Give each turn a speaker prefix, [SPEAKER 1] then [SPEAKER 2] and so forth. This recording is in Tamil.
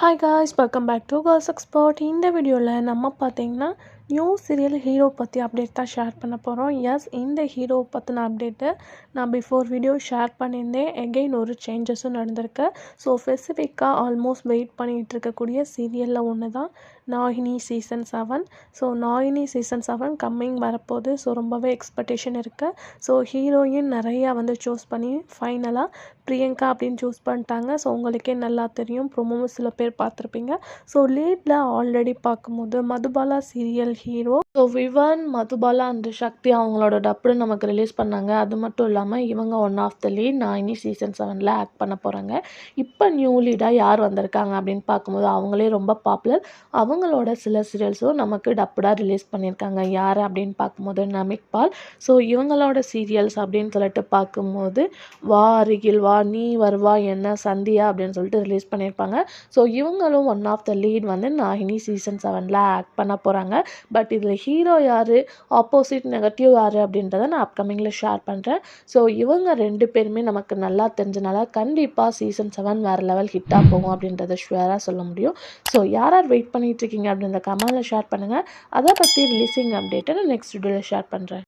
[SPEAKER 1] Hi guys welcome back to girls expert இந்த வீடியோவில் நம்ம பார்த்திங்கன்னா நியூ சீரியல் ஹீரோ பற்றி அப்டேட் தான் ஷேர் பண்ண போகிறோம் எஸ் இந்த ஹீரோ பற்றின அப்டேட்டு நான் பிஃபோர் வீடியோ ஷேர் பண்ணியிருந்தேன். எகெயின் ஒரு சேஞ்சஸும் நடந்திருக்கு. ஸோ ஸ்பெசிஃபிக்காக ஆல்மோஸ்ட் வெயிட் பண்ணிகிட்டு இருக்கக்கூடிய சீரியலில் ஒன்று தான் நாயினி season seven so நாயினி season seven coming வரப்போகுது. ஸோ ரொம்பவே எக்ஸ்பெக்டேஷன் இருக்குது ஸோ ஹீரோயின் நிறையா வந்து சூஸ் பண்ணி ஃபைனலாக பிரியங்கா அப்படின்னு சூஸ் பண்ணிட்டாங்க. ஸோ உங்களுக்கே நல்லா தெரியும். ப்ரொமோவும் சில பேர் பார்த்துருப்பீங்க. ஸோ லீடில் ஆல்ரெடி பார்க்கும்போது Madhubala serial hero so Vivian Madhubala and Shakti அவங்களோட டப்புடு நமக்கு ரிலீஸ் பண்ணாங்க. அது மட்டும் இல்லாமல் இவங்க ஒன் ஆஃப் த லீட் நான் இனி சீசன் செவனில் ஆக்ட் பண்ண போகிறாங்க இப்போ நியூ லீடாக யார் வந்திருக்காங்க அப்படின்னு பார்க்கும்போது அவங்களே ரொம்ப பாப்புலர் அவங்களோட சில சீரியல்ஸும் நமக்கு டப்புடாக ரிலீஸ் பண்ணியிருக்காங்க. யார் அப்படின்னு பார்க்கும்போது நமிக் பால். ஸோ இவங்களோட சீரியல்ஸ் அப்படின்னு சொல்லிட்டு பார்க்கும்போது வா அருகில் வா நீ வருவா என்ன சந்தியா அப்படின்னு சொல்லிட்டு ரிலீஸ் பண்ணியிருப்பாங்க. ஸோ இவங்களும் ஒன் ஆஃப் த லீட் வந்து நாகினி சீசன் செவனில் ஆக்ட் பண்ண போகிறாங்க பட் இதில் ஹீரோ யார்? ஆப்போசிட் நெகட்டிவ் யார் அப்படின்றத நான் அப்கமிங்கில் ஷேர் பண்ணுறேன் ஸோ இவங்க ரெண்டு பேருமே நமக்கு நல்லா தெரிஞ்சனால கண்டிப்பாக சீசன் செவன் வேறு லெவல் ஹிட்டாக போகும் அப்படின்றத ஷுவராக சொல்ல முடியும். ஸோ யார் யார் வெயிட் பண்ணிகிட்ருக்கீங்க இருக்கீங்க அப்படின்ற கமெண்டில் ஷேர் பண்ணுங்கள் அதை பற்றி ரிலீஸிங் அப்டேட்டை நான் நெக்ஸ்ட் வீடியோவில் ஷேர் பண்ணுறேன்